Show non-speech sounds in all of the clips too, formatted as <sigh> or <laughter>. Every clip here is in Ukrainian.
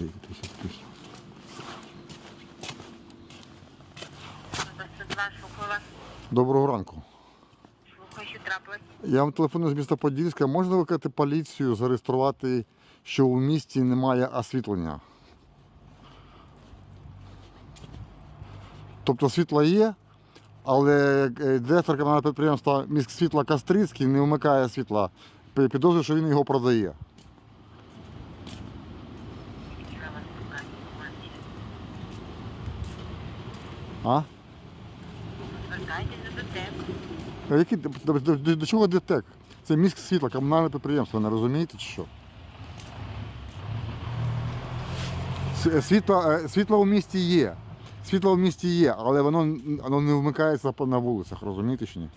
Грійтеся плюс. Доброго ранку. Слухай, що трапилось? Я вам телефоную з міста Подільська. Можна викликати поліцію, зареєструвати, що у місті немає освітлення? Тобто світло є, але е, директор комунального підприємства міськ світла Кастрицький не вмикає світла. Підозрюю, що він його продає. Я вас шукаю інформацію. А? До. А Які, до, до, до, до чого ДТЕК? Це міськ світла, комунальне підприємство, не розумієте чи що? С- е, Світло, е, світло у місті є. Світло в місті є, але воно, воно не вмикається по- на вулицях, розумієте чи ні?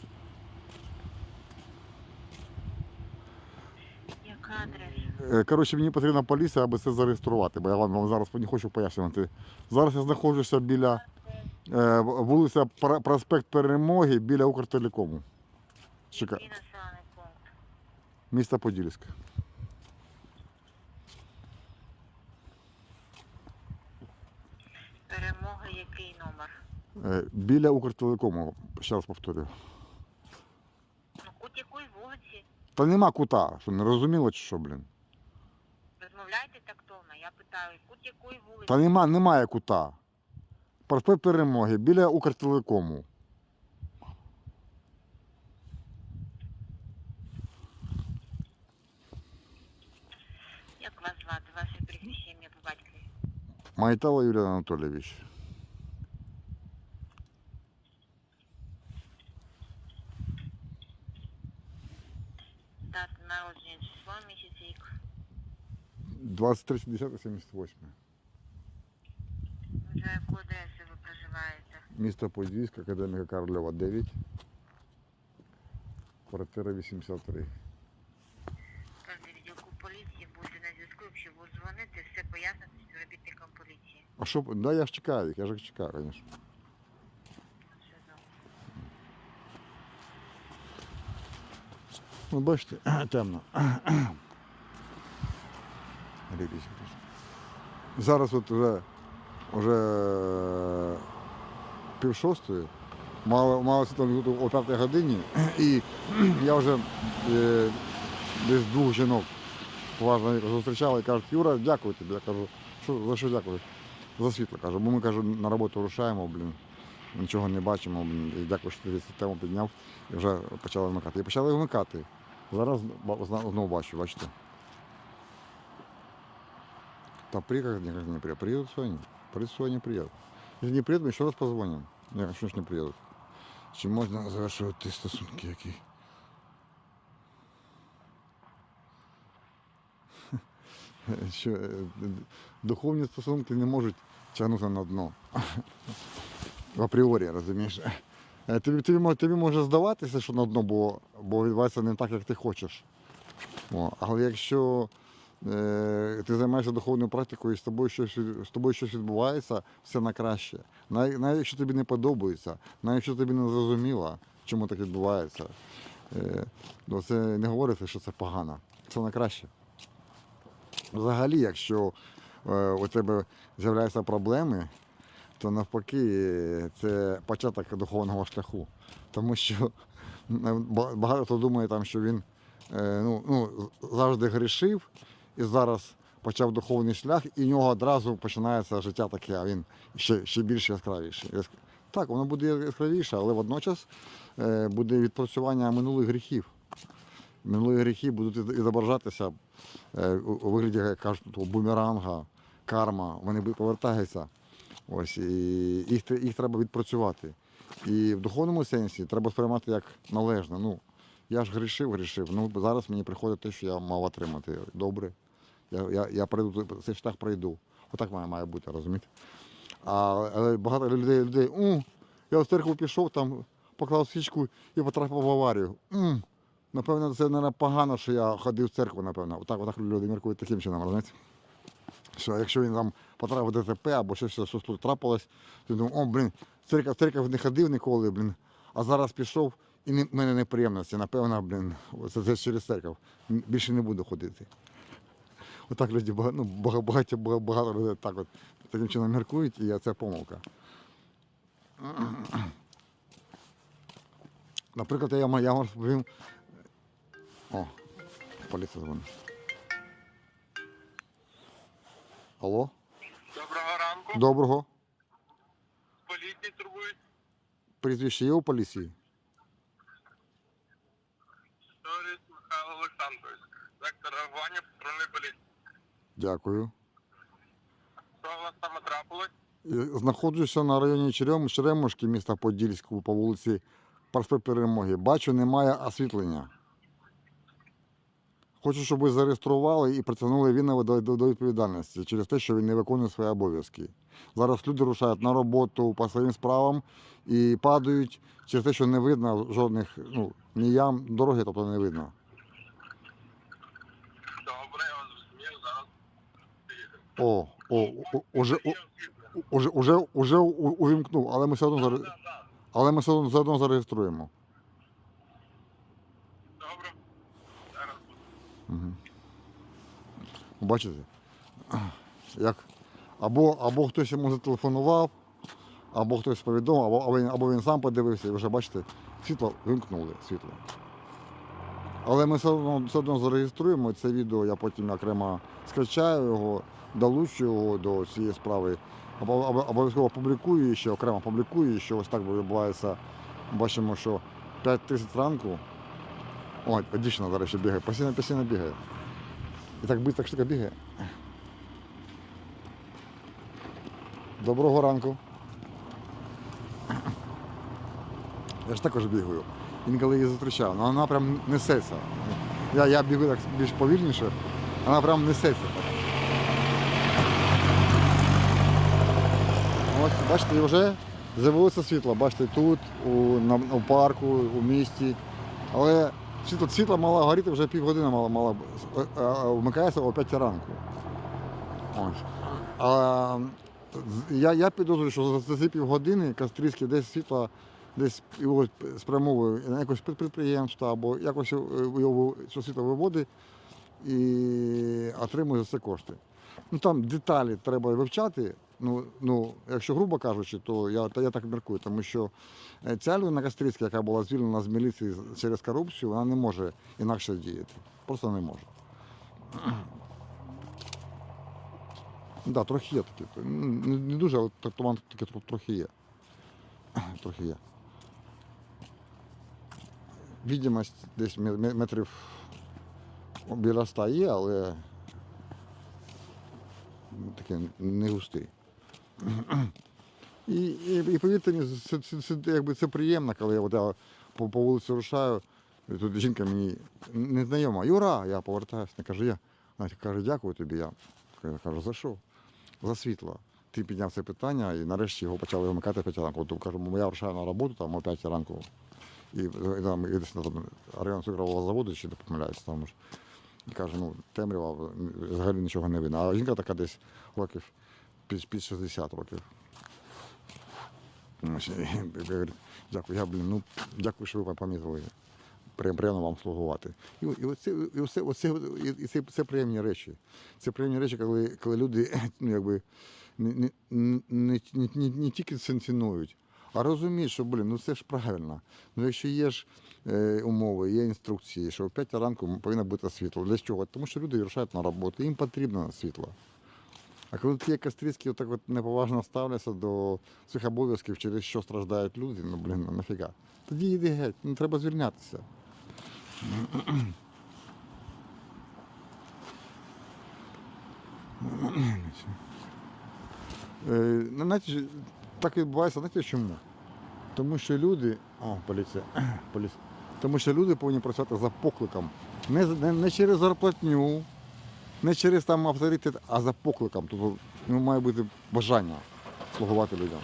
Яка адреса? Е, Коротше, мені потрібна поліція, аби це зареєструвати, бо я вам вам зараз не хочу пояснювати. Зараз я знаходжуся біля вулиця Проспект Перемоги біля Укртелекому. Пункт? місто Подільське. Перемога, який номер? Е, Біля Укртелекому, ще раз повторюю. Ну, кут якої вулиці? Та нема кута, що не розуміло чи що, блін. Розмовляйте тактовно. Я питаю, кут якої вулиці? Та нема, немає кута. Проспект перемоги біля Укртелекому. Як вас звати? Ваше прізвище ім'я по батькові? Майтала Юрій Анатолійович. Дата народження, число, місяць, рік. 23.10.78. За яку адресу ви проживаєте? Місто Подільськ, академіка Карлова 9. Квартира 83. Кожен відділку поліції буде на зв'язку, якщо ви дзвоните, все пояснити співробітникам поліції. А що, да я ж чекаю їх, я ж їх чекаю, звісно. Все добре. Ну, бачите, <clears throat> темно. <clears throat> Грійтеся. Зараз от вже, вже пів шостої, мало, мало світло о п'ятій годині, і я вже е, десь двох жінок поважно зустрічав і кажуть, Юра, дякую тобі. Я кажу, що, за що дякую? За світло кажу, бо ми кажу, на роботу рушаємо, блін, нічого не бачимо, і дякую, що ти цю тему підняв і вже почали вмикати. І почали вмикати. Зараз знову бачу, бачите. Та приехать никак не приедут. Приедут Приедут сегодня приедут. Если не приедут, мы еще раз позвоним. Не, що ж не приедут. Чи можна завершувати стосунки які? Що, духовні стосунки не можуть тягнути на дно. <laughs> Апріорі, розумієш? Е, Тобі, тобі, тобі може здаватися, що на дно, бо, бо відбувається не так, як ти хочеш. О, але якщо ти займаєшся духовною практикою і з тобою щось, з тобою щось відбувається, все на краще. Навіть, навіть якщо тобі не подобається, навіть якщо тобі не зрозуміло, чому так відбувається, е, то це не говориться, що це погано. Це на краще. Взагалі, якщо е, у тебе з'являються проблеми, то навпаки е, це початок духовного шляху. Тому що е, багато хто думає, там, що він е, ну, ну, завжди грішив і зараз почав духовний шлях, і в нього одразу починається життя таке, а він ще, ще більш яскравіше. Яск- Так, воно буде яскравіше, але водночас е, буде відпрацювання минулих гріхів. Минулі гріхи будуть від- відображатися е, у вигляді, як кажуть, бумеранга, карма, вони повертаються. Ось, і їх, їх треба відпрацювати. І в духовному сенсі треба сприймати як належне. Ну, я ж грішив, грішив. Ну, зараз мені приходить те, що я мав отримати. Добре. Я, я, я пройду, цей шлях пройду. Отак має, має бути, розумієте? А, але багато людей, людей у, я в церкву пішов, там поклав свічку і потрапив в аварію. М, Напевно, це не погано, що я ходив в церкву, напевно. Отак, отак люди міркують таким чином, розумієте? Що якщо він там потрапив в ДТП або щось, щось тут трапилось, то думав, о, блін, в церкву, церкву не ходив ніколи, блін. А зараз пішов і в мене неприємності. Напевно, блін, це, це через церкву. Більше не буду ходити. Отак люди багато, ну, бага- багато, багато людей так от таким чином міркують, і це помилка. Наприклад, я, вам- я розповім. О, поліція дзвонить. Алло? Доброго ранку. Доброго. Поліції турбують. Прізвище є у поліції? Сторіс Михайло Олександрович. Сектор реагування патрульної поліції. Дякую. Що у вас саме трапилось? Е, Знаходжуся на районі Черем- Черемушки, міста Подільського, по вулиці Проспект Перемоги. Бачу, немає освітлення. Хочу, щоб ви зареєстрували і притягнули Віннова до, до, до відповідальності через те, що він не виконує свої обов'язки. Зараз люди рушають на роботу по своїм справам і падають через те, що не видно жодних ну, ні ям, дороги, тобто не видно. Добре, я вас зрозумів. Зараз О, о, о, уже, о, уже, уже, уже у- увімкнув, але ми все одно, заре- але ми все одно, все одно зареєструємо. Добре. Зараз буде. Угу. Бачите? Як? Або, або хтось йому зателефонував, або хтось повідомив, або, або, він, або він сам подивився і вже бачите, світло вимкнули світло. Але ми все одно, все одно зареєструємо це відео, я потім окремо скачаю його, долучу його до цієї справи. Обов'язково публікую ще, окремо публікую, що ось так відбувається. Бачимо, що 5 тисяч ранку. Ой, дівчина, до речі, бігає, постійно, постійно бігає. І так быстро штука бігає. Доброго ранку. Я ж також бігаю. Інколи її зустрічав, але вона прям несеться. Я, я бігаю так більш повільніше, вона прям несеться. Ось, бачите, вже з'явилося світло. Бачите, тут, у, на, у парку, у місті. Але світло, світло мало горіти вже півгодини мало, мало е, е, вмикається о 5 ранку. Ось. А, я, я підозрюю, що за ці півгодини Кастрійський десь світло десь його спрямовує на якось під- підприємство або якось е, його світло виводить і отримує за це кошти. Ну там деталі треба вивчати. Ну, ну, якщо грубо кажучи, то я, то я так міркую, тому що е, ця людина Кастрицька, яка була звільнена з міліції через корупцію, вона не може інакше діяти. Просто не може. Да, трохи є такі. Ну, Не, дуже, але так- туман трохи є. Трохи є. Відомість десь ме- ме- метрів біля ста є, але такий не густий. І, і, і повірте мені, це, це, це, якби це приємно, коли я, от я по, по вулиці рушаю, і тут жінка мені незнайома. Юра, я повертаюся, не каже, я. Вона каже, дякую тобі. Я кажу, за що? За світло. Ти підняв це питання і нарешті його почали вимикати о 5 ранку. От, кажу, я рушаю на роботу там о 5 ранку. І, там і десь на там, район цукрового заводу, чи не помиляюся, там ж. І каже, ну, темрява, взагалі нічого не видно. А жінка така десь років під, під 60 років. І говорить, Дякую, я, блін, ну, дякую, що ви помітили. Приєм- Приємно вам слугувати. І, і, оце, і, оце, оце, і, це, це приємні речі. Це приємні речі, коли, коли люди ну, якби, не, не, не, не, не, тільки цінують, а розуміють, що блін, ну це ж правильно. Ну якщо є ж е, умови, є інструкції, що в 5 ранку повинно бути світло. Для чого? Тому що люди рушають на роботу, їм потрібно світло. А коли такі кастрицькі отак от неповажно ставляться до цих обов'язків, через що страждають люди, ну блін, ну нафіга. Тоді йди геть, ну треба звільнятися. Е, знаєте, так відбувається, знаєте чому? Тому що люди. О, поліція. <clears throat> поліція. Тому що люди повинні працювати за покликом. Не, не, не через зарплатню, не через там авторитет, а за покликом. Тобто ну, має бути бажання слугувати людям.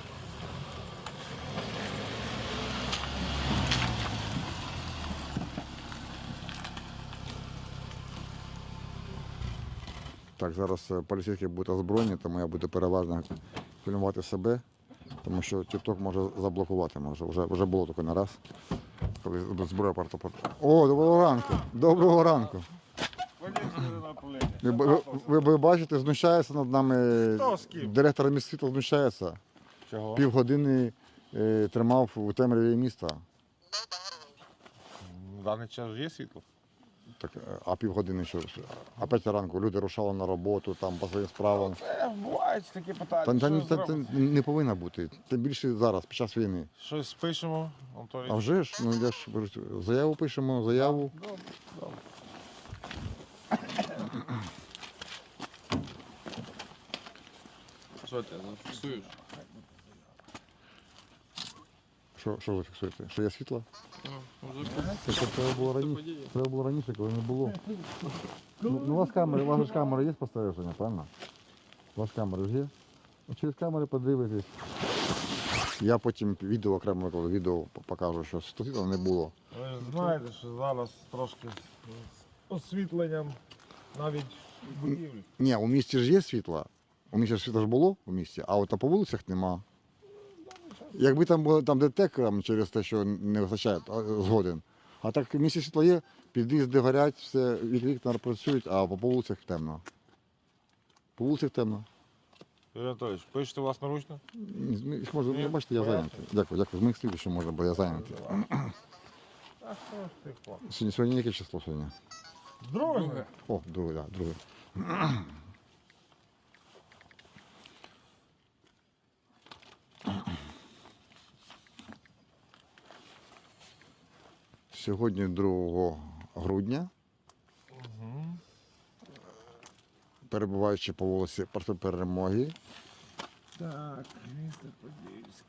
Так, зараз е, поліцейські будуть озброєні, тому я буду переважно фільмувати себе, тому що TikTok може заблокувати. Може. Вже, вже було таке не раз, коли зброя порта. О, доброго ранку! Доброго ранку! Ви, ви, ви, ви бачите, знущається над нами. Хто з ким? Директор міст світла знущається. Чого? Півгодини е, тримав у темряві міста. В даний час є світло? Так, е, а півгодини що? А п'ятій ранку люди рушали на роботу, там по своїм справам. Це бувають такі питання. Та, та, що та, та не повинна бути. Тим більше зараз, під час війни. Щось пишемо, Анатолій. А вже ж, ну я ж кажу, заяву пишемо, заяву. Добре, добре. Що ти зафіксуєш? Що, що ви фіксуєте? Що є світло? Це треба було раніше. Треба було раніше, коли не було. Ну, ну, у вас камери, у вас ж камери є спостереження, правильно? У вас камери ж є? Ну, Через камери подивитесь. Я потім відео окремо викладу, відео покажу, що світла не було. Ви ж знаєте, що зараз трошки з освітленням навіть будівлі. Ні, у місті ж є світло. У місті ж світло ж було у місті, а от по вулицях нема. Якби там було там детектором через те, що не вистачає згоден. А так місті світло є, під'їзди горять, все, вік- вікна працюють, а по вулицях темно. По вулицях темно. Юрій Анатолійович, пишете власноручно? Моїх може, Ні, бачите, я порядок. зайнятий. Дякую, дякую. З моїх слів, що може, бо я зайнятий. А що ж ти хлоп? Сьогодні, сьогодні яке число сьогодні? Друге. О, друге, так, друге. Сьогодні 2 грудня, Угу. перебуваючи по вулиці Проспект Перемоги, Так, місто Подільськ.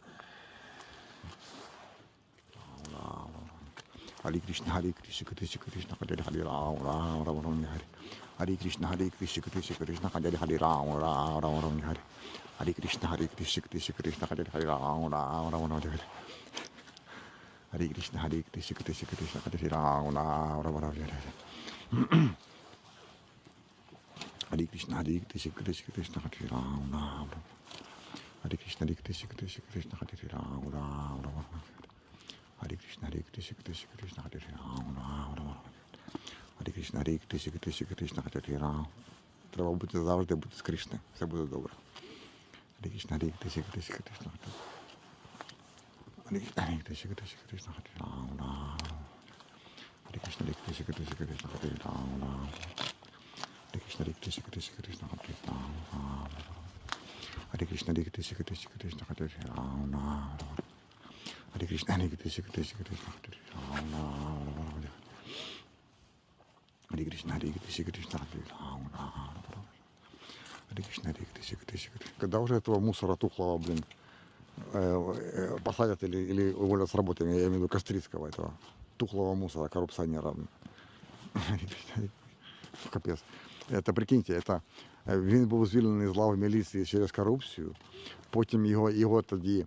Hare Krishna, Hare Krishna, Krishna Krishna, Hare Hare Ram, Ram Ram Ram Hare. Hare Krishna, Hare Krishna, Krishna Krishna, Hare Hare Ram, Ram Ram Ram Hare. Hare Krishna, Hare Krishna, Krishna Krishna, Hare Hare Ram, Ram Ram Ram Hare. Hare Krishna, Hare Krishna, Krishna Krishna, Hare Ram, Ram Ram Ram Hare. Hare Krishna, Hare Krishna, Krishna Krishna, Hare Ram, Ram Ram. Hare Krishna, Hare Krishna, Krishna Krishna, Hare Ram, Ram Ram Hare. Hare Krishna, Hare Krishna, Krishna Krishna, Hare Ram, Ram Ram. Hare Krishna, Hare Krishna, Krishna Krishna, Hare Ram. Треба бути завжди бути з Кришною. Все буде добре. Hare Krishna, Hare Krishna, Krishna Krishna, Hare Hare Hare Krishna, Krishna Krishna, Hare Ram, Ram. Hare Krishna, Hare Krishna, Krishna Krishna, Hare Ram, Ram. Hare Krishna, Hare Krishna, Krishna Krishna, Hare Ram, Ram. Hare Krishna, Hare Krishna, Krishna Krishna, Hare Ram, Ram. Hare Krishna, Hare Krishna, Krishna Krishna, Hare Ram, Ram. Hare Krishna, Hare Krishna, Krishna, Hare Ram, Ram. Hare Krishna, Hare Krishna, Krishna Krishna. Когда уже этого мусора тухлого, блин, э, э, посадят или, или уволят с работы, я имею в виду Кострицкого, этого тухлого мусора, коррупционера. блин. Hare <laughs> Krishna, Hare Krishna. Капець. Это, прикиньте, это, е, він був звільнений з лав міліції через корупцію, потім його, його тоді,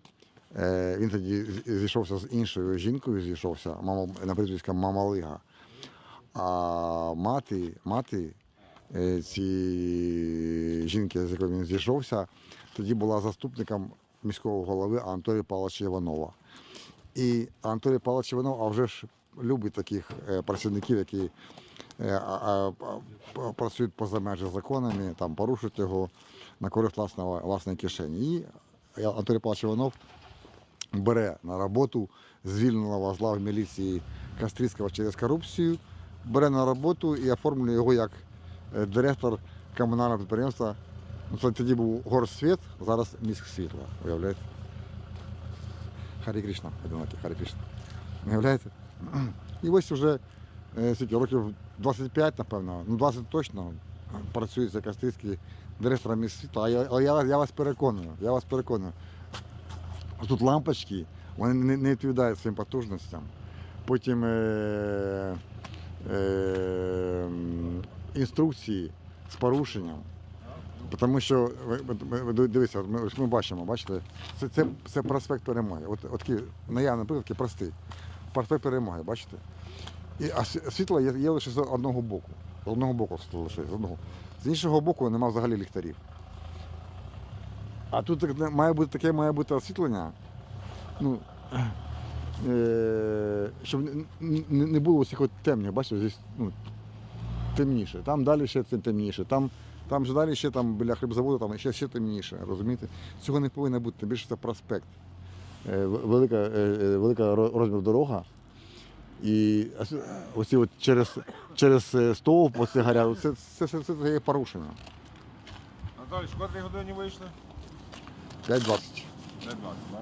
е, він тоді з- зійшовся з іншою жінкою, зійшовся, мама, на прізвиська Мамалига. А мати, мати е, цієї жінки, з якою він зійшовся, тоді була заступником міського голови Анатолія Павловича Іванова. І Анатолій Павлович Іванов, а вже ж любить таких е, працівників, які е, працюють поза межі законами, там порушують його на користь власного, власної кишені. І Анатолій Павлович Іванов бере на роботу звільненого з лав міліції Кастрицького через корупцію, бере на роботу і оформлює його як е, директор комунального підприємства. Тоді був горсвіт, зараз міськ світла. Уявляєте? Харі Кришна, одинокі, Харі Кришна. Уявляєте? І ось вже е, скільки, років 25, напевно, ну 20 точно працює за Кастрицький директором міськ світла. Я, але я, я вас переконую, я вас переконую. Тут лампочки, вони не, не відповідають своїм потужностям. Потім е, е, інструкції з порушенням. Тому що дивіться, ми, ось ми бачимо, бачите, це, це, це проспект перемоги. От, от такий наявний приклад, такий простий. Проспект перемоги, бачите? І, а світло є, є лише з одного боку. З одного боку світло лише з одного. З іншого боку немає взагалі ліхтарів. А тут має бути таке має бути освітлення. Ну, е, щоб не, було усіх от темних, бачите, здесь, ну, темніше, там далі ще темніше, там, там же далі ще там біля хлібзаводу там ще, ще темніше. Розумієте? Цього не повинно бути, тим більше це проспект. Е, Велика, е, е, велика розмір дорога. І ось- оці от через, через стовп, оці гарять, це, це, це, це, є порушення. Анатолій, в котрій годині вийшли? 5.20. 5.20, так?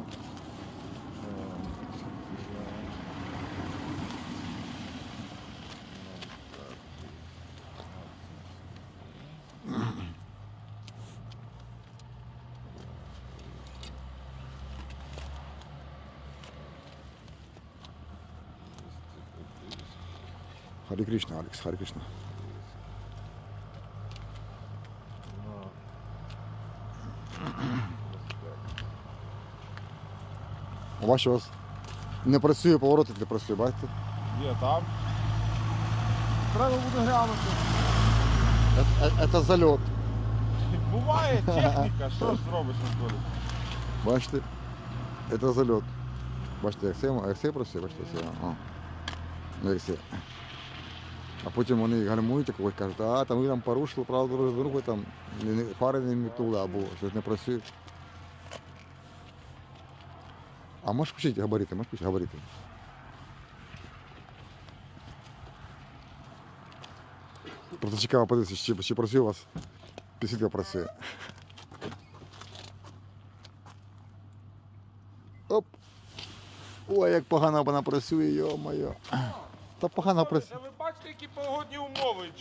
Харі Кришна, Алекс, Харі Кришна. У вас у вас не працює, поворотник не працює, бачите? Є там. Треба буде глянути. Це, це зальот. Буває <laughs> техніка, що ж зробиш, Анатолій? Бачите? Це зальот. Бачите, як це, як це працює, бачите, це. О. Ну, як це. А потім вони а когось кажуть, а там ви там порушили правила дорожнього руху, там не- не- мітнули або щось не працює. А можеш включити габарити, можеш включити габарити. Просто цікаво подивитися, чи, чи працює у вас підсвітка працює. Оп. Ой, як погано вона працює, йо-моє. Та погано працює.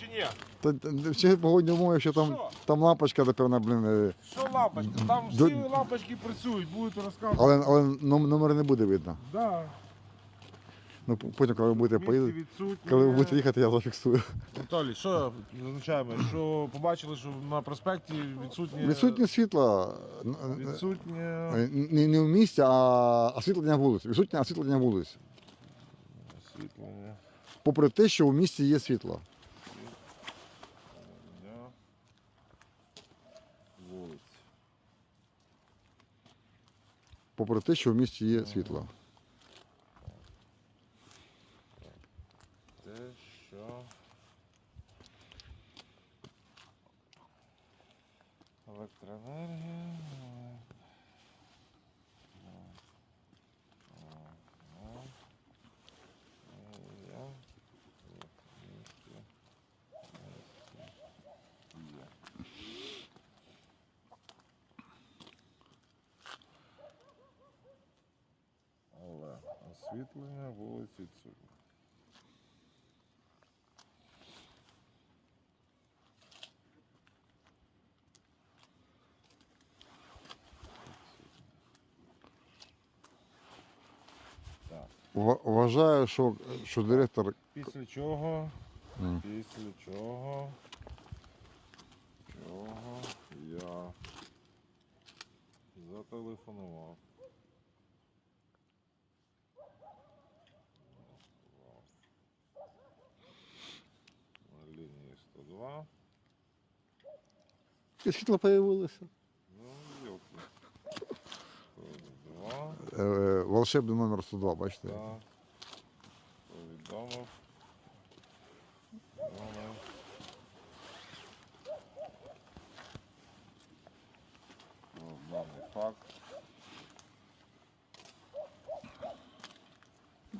Чи ні? Та, ще погодні умови, якщо там, Що? там лампочка, напевно, блін. е, Що лампочка? Там всі До- лампочки працюють, будете розказувати. Але, але ном- номер не буде видно. Да. Ну, потім, коли ви будете Місце відсутнє. коли ви будете їхати, я зафіксую. Анатолій, що зазначаємо? Що побачили, що на проспекті відсутнє... Відсутнє н- Відсутнє... е, не, не в місті, а освітлення вулиць. Відсутнє освітлення вулиць. Освітлення. Попри те, що у місті є світло. Дня. Вулиць. Попри те, що в місті є світло. Те, що... Електроенергія. Освітлення. Так. Ва- Вважаю, що, що директор Після чого, М. після чого, чого я зателефонував. лінії 102. і світло появилося. Ну, йопки. 102. Е, е, волшебний номер 102, бачите? Так. Повідомив. Номер. Про даний факт.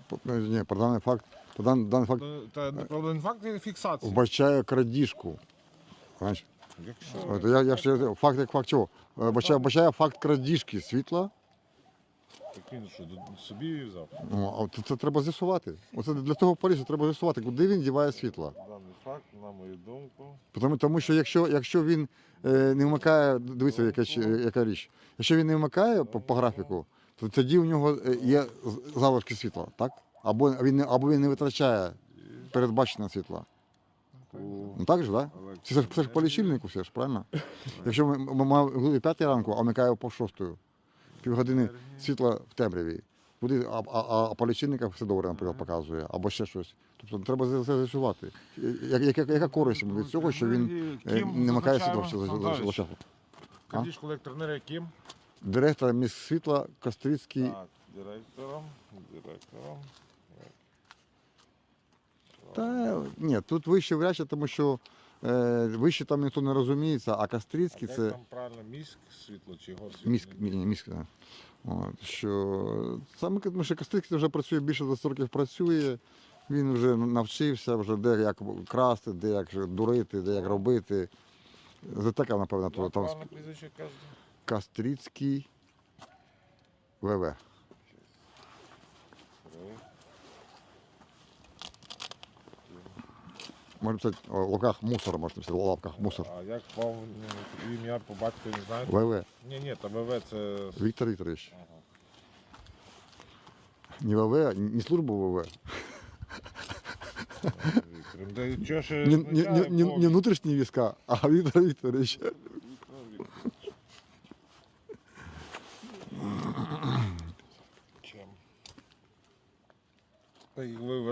По- ну, Ні, про даний факт. Дан- даний факт Та про даний факт є фіксації. вбачає крадіжку. Знаєш, Якщо от я, я ще факт як факт чого? Е, Вбачає, вбачає факт крадіжки світла. так він що, до- собі взяв. Ну, а це, це треба з'ясувати. Оце для того поліції треба з'ясувати, куди він діває світло. Даний факт, на мою думку, Тому, тому що якщо, якщо він е, не вмикає, дивіться, яка, яка річ. Якщо він не вмикає по, по графіку, то тоді у нього е, є з- залишки світла, так? Або він не, або він не витрачає передбачене світла. Ну так же, так? Да? Це ж, це ж по лічильнику все ж, правильно? Якщо ми, ми маємо п'ятій ранку, а вмикає по шостою, півгодини світла в темряві. Куди, а, а, а по лічильниках все добре, наприклад, показує, або ще щось. Тобто треба це це з'ясувати. Я- Яка, яка користь йому від цього, що він е, не вмикає світло ще зачахло? Крадіжку електроенергії ким? Директор міськ світла Кострицький Так, директором, директором. Та ні, тут вище вряд чи, тому що е, вище там ніхто не розуміється, а А Кастрицький як це там правильно, міськ світло чи горсвітло? міськ, мі- ні, міськ, да. От, що саме тому що Кастрицький вже працює більше 20 років працює. Він вже навчився, вже де як красти, де як дурити, де як робити. Це така, напевно, Як там правильно прізвище кажете? Кастрицький ВВ. Три. Може писати о, в лапках мусор, можна писати в лапках мусор. А як повне ім'я по батькові не знаєте? ВВ. Ні, ні, та ВВ це. Віктор Вікторович. Ага. Не ВВ, не служба ВВ. Віктор. Да чого ж Не, не, не, не, не внутрішні війська, а Віктор Вікторович.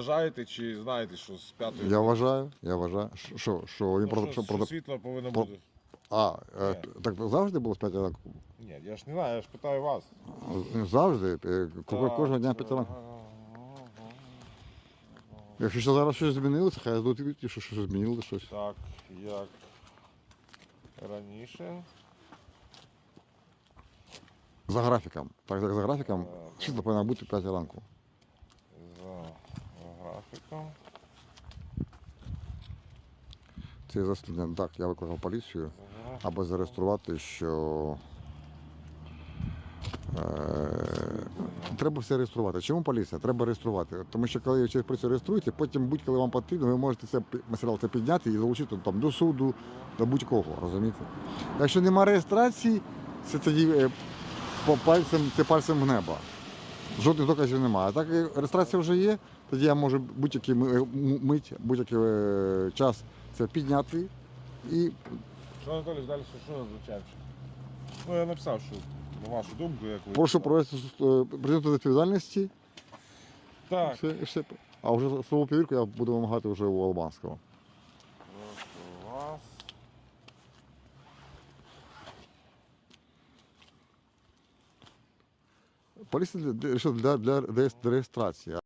Вважаєте чи знаєте, що з п'ятої Я вважаю, я вважаю, що- що, що він Ну, про, що, що, що світло повинно про- бути? А, е, Ні. так завжди було з 5 ранку? Ні, я ж не знаю, я ж питаю вас. Завжди, е, ко- кожного дня Так, 5 ранку. Якщо ще зараз щось змінилося, хай дадуть відповідь, що щось змінилося щось. Так, як раніше. За графіком. Так, як за графіком, Е, світло повинно бути 5 ранку. Графіком. Це заслідне. Так, я викликав поліцію. Або зареєструвати, що е, треба все реєструвати. Чому поліція? Треба реєструвати. Тому що коли через поліцію реєструєте, потім будь-коли вам потрібно, ви можете це матеріал це підняти і залучити там, до суду, до будь-кого, розумієте? Якщо немає реєстрації, це тоді е, по пальцем, це пальцем в небо. Жодних доказів немає. А так як реєстрація вже є, тоді я можу будь-який е, мить, будь-який е, час це підняти і Що Анатолій, далі що означає? Ну, я написав, що на вашу думку, як ви. Прошу провести е, до відповідальності. Так. Все, все. А вже слово перевірку я буду вимагати вже у Албанського. Прошу вас. Поліція для, для, для, для реєстрації.